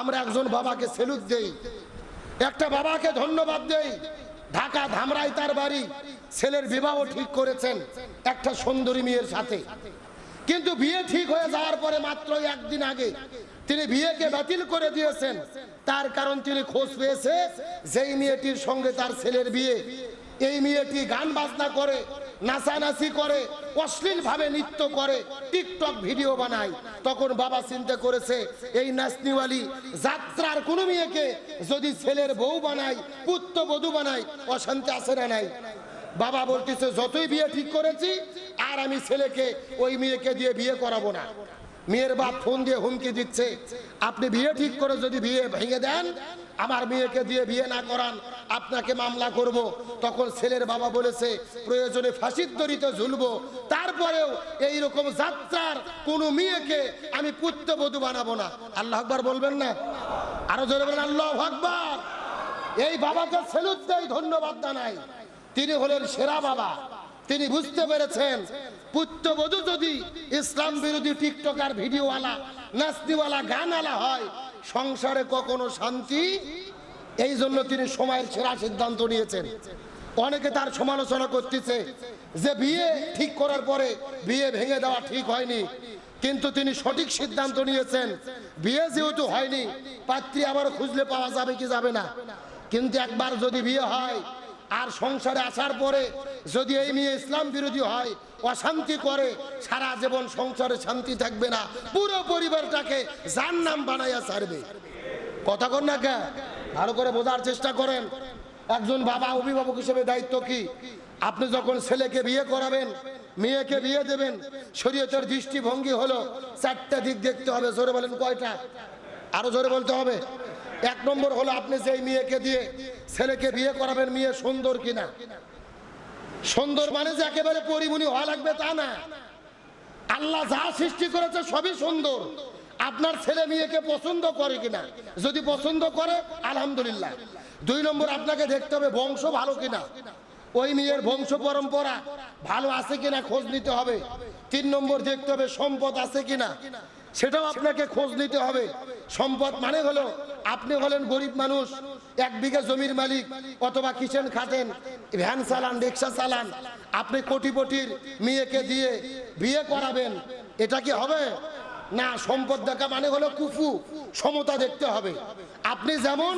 আমরা একজন বাবাকে সেলুট দেই। একটা বাবাকে ধন্যবাদ দেই। ঢাকা ধামরাই তার বাড়ি। ছেলের বিবাহ ঠিক করেছেন একটা সুন্দরী মেয়ের সাথে। কিন্তু বিয়ে ঠিক হয়ে যাওয়ার পরে মাত্র একদিন আগে তিনি বিয়েকে বাতিল করে দিয়েছেন। তার কারণ তিনি খোঁজ পেয়েছে, যেই মেয়েটির সঙ্গে তার ছেলের বিয়ে। এই মেয়েটি গান বাজনা করে নাচানাচি করে অশ্লীল ভাবে নৃত্য করে, টিকটক ভিডিও বানায়। তখন বাবা চিন্তা করেছে, এই নাসনিওয়ালি যাত্রার কোনো মেয়েকে যদি ছেলের বউ বানায়, পুত্র বধু বানায়, অশান্তি আসে না নাই? বাবা বলতেছে, যতই বিয়ে ঠিক করেছি, আর আমি ছেলেকে, ওই মেয়েকে দিয়ে বিয়ে করাবো না। মেয়ের বাপ ফোন দিয়ে হুমকি দিচ্ছে। আপনি বিয়ে ঠিক করে যদি বিয়ে ভেঙে দেন, আমার মেয়েকে দিয়ে বিয়ে না করান, আপনাকে মামলা করব। তখন ছেলের বাবা বলেছে, প্রয়োজনে ফাঁসির দড়িতে ঝুলবো। তারপরেও এই রকম যাত্রার কোনো মেয়েকে আমি পুত্রবধূ বানাবো না। আল্লাহ আকবার বলবেন না? আরও জোরে বলেন, আল্লাহ আকবার। এই বাবাকে সেলুট দেয় ধন্যবাদ জানাই। তিনি হলেন সেরা বাবা। তিনি বুঝতে পেরেছেন পুত্রবধূ যদি ইসলাম বিরোধী টিকটকার ভিডিওওয়ালা, নাচনিওয়ালা, গানওয়ালা হয়, সংসারে কখনো শান্তি? এই জন্য তিনি সময়ের সেরা সিদ্ধান্ত নিয়েছেন। অনেকে তার সমালোচনা করতেছে যে বিয়ে ঠিক করার পরে বিয়ে ভেঙে দেওয়া ঠিক হয়নি। কিন্তু তিনি সঠিক সিদ্ধান্ত নিয়েছেন। বিয়ে যেহেতু হয়নি, পাত্রী আবার খুঁজলে পাওয়া যাবে কি যাবে না? কিন্তু একবার যদি বিয়ে হয় আর সংসারে আসার পরে যদি এই মেয়ে ইসলাম বিরোধী হয়, অশান্তি করে, সারা জীবন সংসারে শান্তি থাকবে না, পুরো পরিবারটাকে যার নাম বানাইয়া ছাড়বে। কথা কর না কে? ভালো করে বোঝার চেষ্টা করেন। একজন বাবা অভিভাবক হিসেবে দায়িত্ব কি? আপনি যখন ছেলেকে বিয়ে করাবেন, মেয়েকে বিয়ে দেবেন, শরীয়তের দৃষ্টিভঙ্গি হলো, চারটা দিক দেখতে হবে, জোরে বলেন কয়টা? আরও জোরে বলতে হবে। এক নম্বর হলো আপনি যেই মেয়েকে দিয়ে ছেলেকে বিয়ে করাবেন, মেয়ে সুন্দর কিনা? সুন্দর মানে যে একেবারে পরিমণি হওয়া লাগবে তা না। আল্লাহ যা সৃষ্টি করেছে সবই সুন্দর। আপনার ছেলে মেয়েকে পছন্দ করে কিনা? যদি পছন্দ করে, আলহামদুলিল্লাহ। দুই নম্বর, আপনাকে দেখতে হবে বংশ ভালো কিনা? ওই মেয়ের বংশ পরম্পরা ভালো আছে কিনা খোঁজ নিতে হবে। তিন নম্বর, দেখতে হবে সম্পদ আছে কিনা? সেটাও আপনাকে খোঁজ নিতে হবে। সম্পদ মানে হলো আপনি হলেন গরিব মানুষ, এক বিঘা জমির মালিক অথবা কিচেন খাটেন, ভ্যান চালান, রিক্সা চালান, আপনি কোটিপটির মেয়েকে দিয়ে বিয়ে করাবেন, এটা কি হবে? না, সম্পদ দেখা মানে হলো কুফু, সমতা দেখতে হবে। আপনি যেমন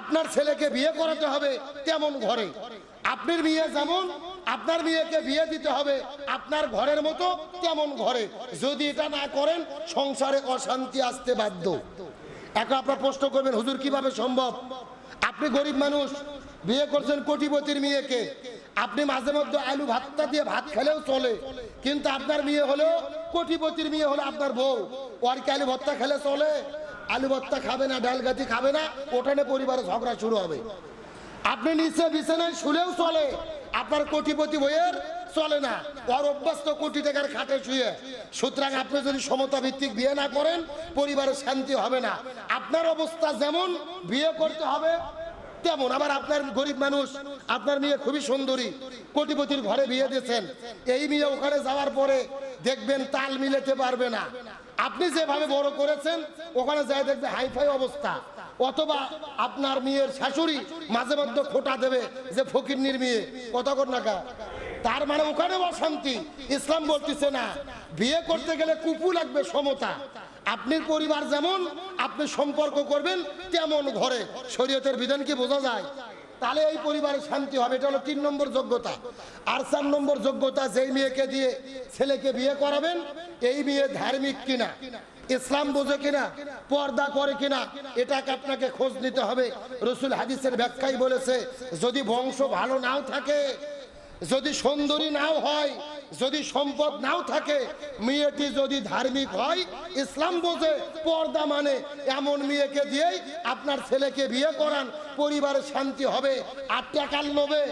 আপনার ছেলেকে বিয়ে করাতে হবে, তেমন ঘরে। আপনার মেয়ে যেমন আপনার মেয়েকে বিয়ে দিতে হবে। আপনার ঘরের মতো তেমন ঘরে। যদি এটা না করেন, সংসারে অশান্তি আসতে বাধ্য। এখন আপনার প্রশ্ন করবেন, হুজুর, কীভাবে সম্ভব? আপনি গরিব মানুষ, বিয়ে করছেন কোটিপতির মেয়েকে। আপনি মাঝে মধ্যে আলু ভাতটা দিয়ে ভাত খেলেও চলে। কিন্তু আপনার মেয়ে হলো কোটিপতির মেয়ে হলো আপনার বউ। ওর কি আলু ভত্তা খেলে চলে? আলু ভত্তা খাবে না, ডাল গাতি খাবে না ওখানে পরিবারে ঝগড়া শুরু হবে। আপনি নিচে বিছানায় শুলেও চলে। আপনার কোটিপতি বইয়ের চলে না। ওর অভ্যাস তো কোটি টাকার খাটে শুয়ে। সুতরাং আপনি যদি সমতা ভিত্তিক বিয়ে না করেন, পরিবারে শান্তি হবে না। আপনার অবস্থা যেমন, বিয়ে করতে হবে তেমন। আবার আপনার গরিব মানুষ, আপনার মেয়ে খুবই সুন্দরী, কোটিপতির ঘরে বিয়ে দিয়েছেন। এই মেয়ে ওখানে যাওয়ার পরে দেখবেন তাল মিলাতে পারবে না। আপনি যেভাবে বড় করেছেন, ওখানে যাই দেখবে হাইফাই অবস্থা। অথবা আপনার মেয়ের শাশুড়ি মাঝে মধ্যে খোটা দেবে যে ফকিরনির মেয়ে। কত কর নাকা তার মানে ওখানে অশান্তি। ইসলাম বলতেছে না, বিয়ে করতে গেলে কুপু লাগবে সমতা। আপনার পরিবার যেমন, আপনি সম্পর্ক করবেন তেমন ঘরে। শরীয়তের বিধান কি বোঝা যায়? তাহলে এই পরিবারে শান্তি হবে, এটা হলো তিন নম্বর যোগ্যতা। আর চার নম্বর যোগ্যতা, যেই মেয়েকে দিয়ে ছেলেকে বিয়ে করাবেন, এই মেয়ে ধার্মিক কিনা? ইসলাম বোঝে কিনা, পর্দা করে কিনা, এটাকে আপনাকে খোঁজ নিতে হবে। রসুল হাদিসের ব্যাখ্যাই বলেছে, যদি বংশ ভালো নাও থাকে, যদি সুন্দরী নাও হয় যদি সম্পদ নাও থাকে, মেয়েটি যদি ধার্মিক হয়, ইসলাম বোঝে, পর্দা মানে এমন মেয়েকে দিয়েই আপনার ছেলেকে বিয়ে করান, পরিবারে শান্তি হবে, আর টাকার লোভে।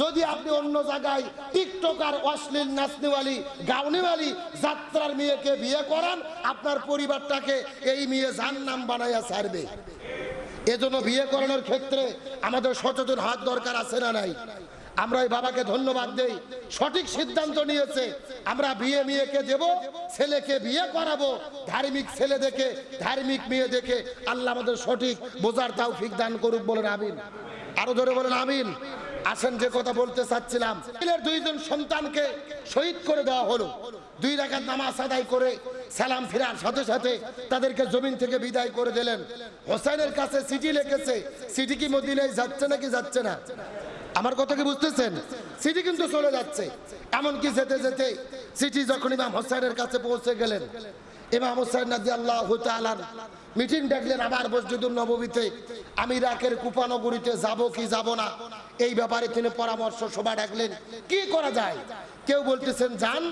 যদি আপনি অন্য জায়গায় টিকটকার অশ্লীল নাচনিওয়ালি গাউনিওয়ালি যাত্রার মেয়েকে বিয়ে করান, আপনার পরিবারটাকে এই মেয়ে যার নাম বানাইয়া ছাড়বে। এজন্য বিয়ে করানোর ক্ষেত্রে আমাদের সচেতন হাত দরকার আছে না নাই? আমরা ওই বাবাকে ধন্যবাদ দেই। সঠিক সিদ্ধান্ত নিয়েছে। আমরা বিয়ে মেয়েকে দেব, ছেলেকে বিয়ে করাবো। ধার্মিক ছেলে দেখে, ধার্মিক মেয়ে দেখে আল্লাহ আমাদের সঠিক বোঝার তাও ফিক দান করুক বলেন, আমিন। আরও ধরে বলেন, আমিন। আসেন, যে কথা বলতে চাচ্ছিলাম। দুইজন সন্তানকে শহীদ করে দেওয়া হলো। দুই রাকাত নামাজ আদায় করে সালাম ফিরার সাথে সাথে তাদেরকে জমিন থেকে বিদায় করে দিলেন। হোসেনের কাছে চিঠি লিখেছে, চিঠি কি মদিনায় যাচ্ছে নাকি যাচ্ছে না? আমার কথা কি বুঝতেছেন? সিটি কিন্তু চলে যাচ্ছে। এমনকি যেতে যেতে সিটি যখন ইমাম হোসেনের কাছে পৌঁছে গেলেন, ইমাম হোসেন নাজি আল্লাহ মিটিং ডাকলেন আবার মসজিদুল নবমীতে আমি ইরাকের কুপানগরীতে যাব কি যাব না? এই ব্যাপারে তিনি পরামর্শ সভা ডাকলেন। কি করা যায়? কেউ বলতেছেন যান,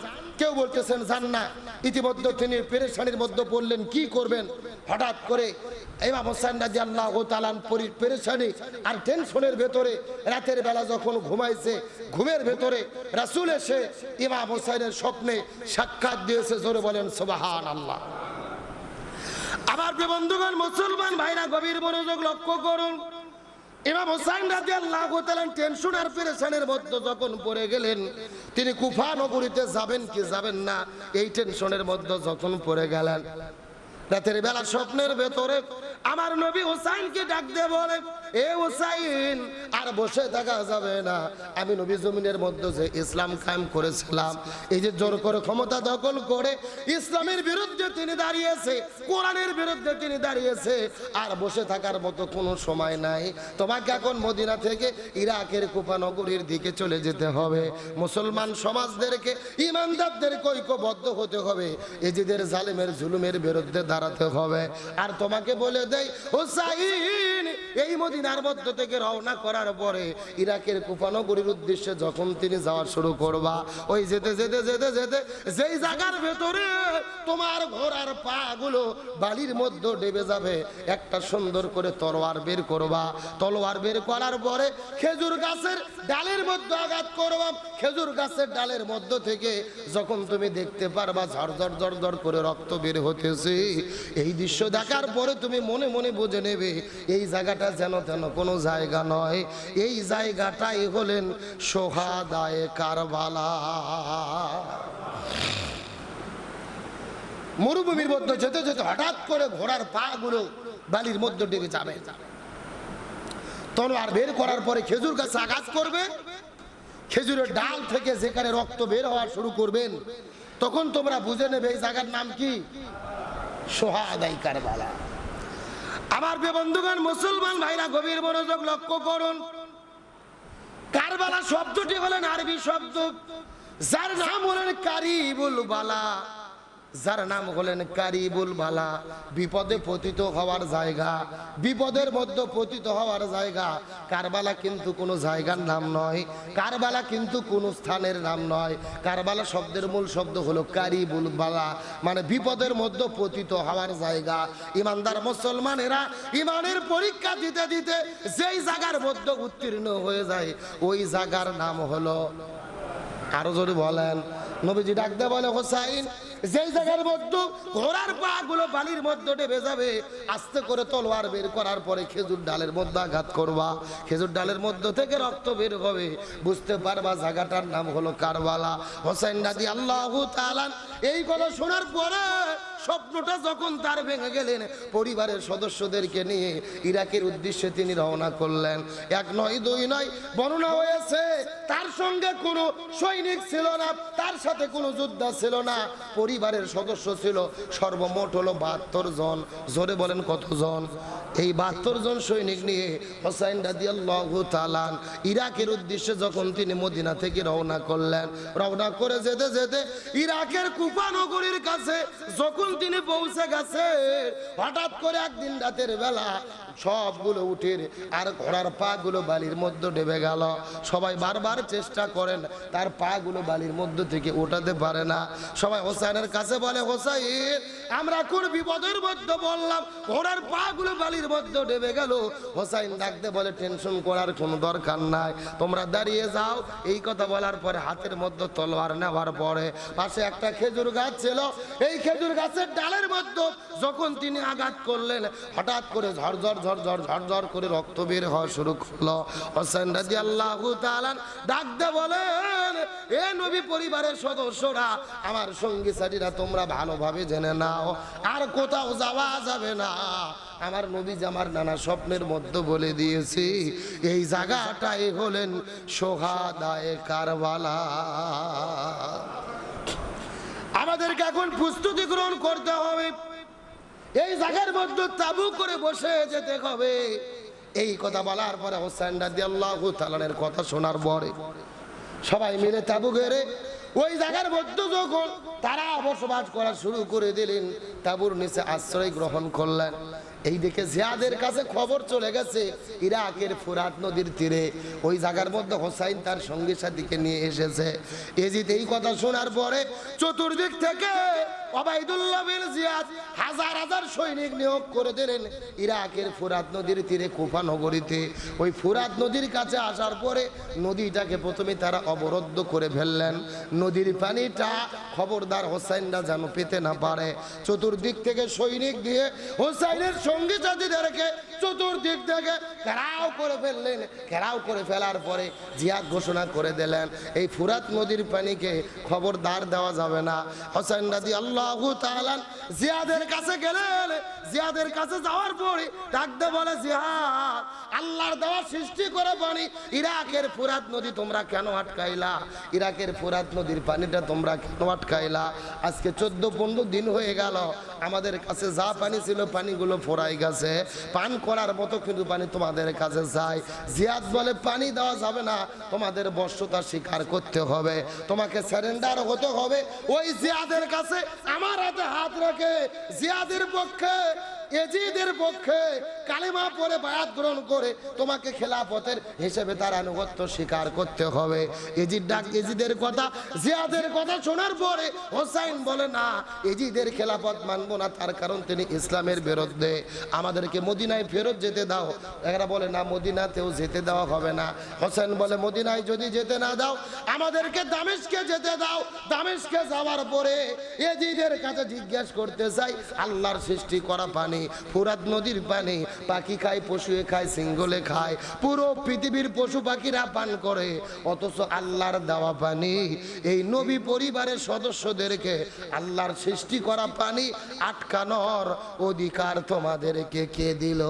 কেউ বলতেছেন যান না। ইতিমধ্যে তিনি পেরেশানির মধ্যে বললেন কি করবেন? হঠাৎ করে ইমাম হোসেন রাজি আল্লাহ তালান পেরেশানি আর টেনশনের ভেতরে রাতের বেলা যখন ঘুমাইছে, ঘুমের ভেতরে রাসুল এসে ইমাম হোসেনের স্বপ্নে সাক্ষাৎ দিয়েছে, জোরে বলেন সোবাহান আল্লাহ আমার বন্ধুগণ, মুসলমান ভাইরা, গভীর মনোযোগ লক্ষ্য করুন। পেরেশানের যখন গেলেন, তিনি কুফা নগরীতে যাবেন কি যাবেন না, এই টেনশনের মধ্যে যখন পড়ে গেলেন। রাতের বেলা স্বপ্নের ভেতরে আমার নবী হোসাইনকে ডাক দিয়ে বলে, এ হোসাইন, আর বসে থাকা যাবে না। আমি নবী জমিনের মধ্যে যে ইসলাম কায়েম করেছিলাম, এই যে জোর করে ক্ষমতা দখল করে ইসলামের বিরুদ্ধে তিনি দাঁড়িয়েছে, কোরআনের বিরুদ্ধে তিনি দাঁড়িয়েছে, আর বসে থাকার মতো কোনো সময় নাই। তোমাকে এখন মদিনা থেকে ইরাকের কুপানগরীর দিকে চলে যেতে হবে। মুসলমান সমাজদেরকে, ইমানদারদেরকে ঐক্যবদ্ধ হতে হবে। এজিদের জালেমের জুলুমের বিরুদ্ধে দাঁড়াতে হবে। আর তোমাকে বলে দেই, হোসাইন, এই মদিনার মধ্য থেকে রওনা করার পরে ইরাকের কুপানগরীর উদ্দেশ্যে যখন তিনি যাওয়া শুরু করবা, ওই যেতে যেতে যেতে যেতে যেই জায়গার ভেতরে তোমার ঘোড়ার পা গুলো বালির মধ্যে ডেবে যাবে, একটা সুন্দর করে তলোয়ার বের করবা। তলোয়ার বের করার পরে খেজুর গাছের ডালের মধ্যে আঘাত করবা। খেজুর গাছের ডালের মধ্য থেকে যখন তুমি দেখতে পারবা ঝরঝর ঝরঝর করে রক্ত বের হতেছে এই দৃশ্য দেখার পরে তুমি মনে মনে বুঝে নেবে, এই জায়গাটা যেন তেন কোনো জায়গা নয়। এই জায়গাটাই হলেন সোহাদায় কারবালা। মরুভূমির মধ্যে যেতে যেতে হঠাৎ করে ঘোড়ার পা গুলো বালির মধ্যে ডেবে যাবে। তলোয়ার বের করার পরে খেজুর গাছে আঘাত করবে। খেজুরের ডাল থেকে যেখানে রক্ত বের হওয়া শুরু করবেন, তখন তোমরা বুঝে নেবে এই জায়গার নাম কি? সোহাদাই কারবালা। আমার বন্ধুগণ, মুসলমান ভাইরা, গভীর মনোযোগ লক্ষ্য করুন। কারবালা শব্দটি হলেন আরবি শব্দ, যার নাম হলেন কারিবুল বালা। যার নাম হলেন কারিবুল বালা। বিপদে পতিত হওয়ার জায়গা, বিপদের মধ্যে পতিত হওয়ার জায়গা। কারবালা কিন্তু কোনো জায়গার নাম নয়, কারবালা কিন্তু কোনো স্থানের নাম নয়। কারবালা শব্দের মূল শব্দ হলো কারিবুল বালা মানে বিপদের মধ্যে পতিত হওয়ার জায়গা। ইমানদার মুসলমানেরা ইমানের পরীক্ষা দিতে দিতে যেই জায়গার মধ্যে উত্তীর্ণ হয়ে যায়, ওই জায়গার নাম হলো, আরও যদি বলেন, নবীজি ডাক ডাকতে বলে, হোসাইন যেই জায়গার মধ্যে ঘোড়ার পা গুলো বালির মধ্যে ডেবে যাবে, আস্তে করে তলোয়ার বের করার পরে খেজুর ডালের মধ্যে আঘাত করবা। খেজুর ডালের মধ্যে থেকে রক্ত বের হবে। বুঝতে পারবা জায়গাটার নাম হলো কারবালা। হোসেন দাদি আল্লাহ তালান এই কথা শোনার পরে স্বপ্নটা যখন তার ভেঙে গেলেন, পরিবারের সদস্যদেরকে নিয়ে ইরাকের উদ্দেশ্যে তিনি রওনা করলেন। এক নয়, দুই নয়, বর্ণনা হয়েছে, তার সঙ্গে কোনো সৈনিক ছিল না, তার সাথে কোনো যোদ্ধা ছিল না, পরিবারের সদস্য ছিল সর্বমোট হলো বাহাত্তর জন। জোরে বলেন কতজন? এই বাহাত্তর জন সৈনিক নিয়ে হোসাইন রাদিয়াল্লাহু তালান ইরাকের উদ্দেশ্যে যখন তিনি মদিনা থেকে রওনা করলেন, রওনা করে যেতে যেতে ইরাকের কুফা নগরীর কাছে যখন তিনি পৌঁছে গেছে। হঠাৎ করে একদিন রাতের বেলা সবগুলো উঠের আর ঘোড়ার পা গুলো বালির মধ্যে ডেবে গেল। সবাই বারবার চেষ্টা করেন, তার পা গুলো বালির মধ্যে থেকে ওঠাতে পারে না। সবাই হোসাইনের কাছে বলে, হোসাইন, আমরা কোন বিপদের মধ্যে বললাম ঘোড়ার পা গুলো বালির মধ্যে ডেবে গেল। হোসাইন ডাকতে বলে, টেনশন করার কোনো দরকার নাই। তোমরা দাঁড়িয়ে যাও। এই কথা বলার পরে হাতের মধ্যে তলোয়ার নেওয়ার পরে পাশে একটা খেজুর গাছ ছিল। এই খেজুর গাছের ডালের মধ্যে যখন তিনি আঘাত করলেন, হঠাৎ করে ঝরঝর করে রক্ত বের হওয়া শুরু করল। হোসেন রাজি আল্লাহ ডাকতে বলেন, এ নবী পরিবারের সদস্যরা, আমার সঙ্গী সাথীরা, তোমরা ভালোভাবে জেনে নাও। আর কোথাও যাওয়া যাবে না। আমার নবী জামার নানা স্বপ্নের মধ্যে বলে দিয়েছি, এই জায়গাটাই হলেন সোহাদায় কারবালা। আমাদেরকে এখন প্রস্তুতি গ্রহণ করতে হবে। এই জায়গার মধ্যে তাবু করে বসে যেতে হবে। এই কথা বলার পরে হোসেন রাজি কথা শোনার পরে সবাই মিলে তাবু গেড়ে ওই জায়গার মধ্যে যখন তারা বসবাস করা শুরু করে দিলেন, তাবুর নিচে আশ্রয় গ্রহণ করলেন। এই দিকে জিয়াদের কাছে খবর চলে গেছে, ইরাকের ফুরাত নদীর তীরে। ওই জায়গার মধ্যে হোসাইন তার সঙ্গী সাথীকে নিয়ে এসেছে। এজিদ এই কথা শোনার পরে চতুর্দিক থেকে জিয়াদ হাজার হাজার সৈনিক নিয়োগ করে দিলেন ইরাকের ফুরাত নদীর তীরে ওই ফুরাত নদীর কাছে আসার পরে নদীটাকে প্রথমে তারা অবরুদ্ধ করে ফেললেন। নদীর পানিটা খবরদার হোসাইনরা যেন পেতে না পারে। চতুর্দিক থেকে সৈনিক দিয়ে হোসাইনের সঙ্গী সাথীদেরকে চতুর্দিক থেকে ঘেরাও করে ফেললেন। ঘেরাও করে ফেলার পরে জিয়াদ ঘোষণা করে দিলেন, এই ফুরাত নদীর পানিকে খবরদার দেওয়া যাবে না। হোসাইন রাজি আল্লাহ জিয়াদের কাছে গেলেন জিয়াদের কাছে যাওয়ার পরে ডাকতে বলে আল্লাহর দেওয়া সৃষ্টি করে পানি। ইরাকের ফুরাত নদী তোমরা কেন আটকাইলা? ইরাকের ফুরাত নদীর পানিটা তোমরা কেন আটকাইলা? আজকে চোদ্দ পনেরো দিন হয়ে গেল, আমাদের কাছে যা পানি ছিল পানিগুলো ফোরাই গেছে। পান করার মতো কিন্তু পানি তোমাদের কাছে যায় জিয়াদ বলে, পানি দেওয়া যাবে না, তোমাদের বর্ষতা স্বীকার করতে হবে, তোমাকে স্যারেন্ডার হতে হবে। ওই জিয়াদের কাছে আমার হাতে হাত রেখে জিয়াদের পক্ষে এজিদের পক্ষে কালেমা পরে বায়াত গ্রহণ করে তোমাকে খেলাফতের হিসেবে তার আনুগত্য স্বীকার করতে হবে। এজিদ ডাক, এজিদের কথা, জিয়াদের কথা শোনার পরে হোসাইন বলে, না, এজিদের খেলাফত মানবো না, তার কারণ তিনি ইসলামের বিরুদ্ধে। আমাদেরকে মদিনায় ফেরত যেতে দাও। এরা বলে, না, মদিনাতেও যেতে দেওয়া হবে না। হোসেন বলে, মদিনায় যদি যেতে না দাও, আমাদেরকে দামেশকে যেতে দাও। দামেশকে যাওয়ার পরে এজিদের কাছে জিজ্ঞেস করতে চাই, আল্লাহর সৃষ্টি করা পানি ফুরাত নদীর পানি পাখি খায় পশুয়ে খায় সিঙ্গলে খায়। পুরো পৃথিবীর পশু পাখিরা পান করে, অথচ আল্লাহর দেওয়া পানি। এই নবী পরিবারের সদস্যদেরকে আল্লাহর সৃষ্টি করা পানি আটকানোর অধিকার তোমাদেরকে কে দিল?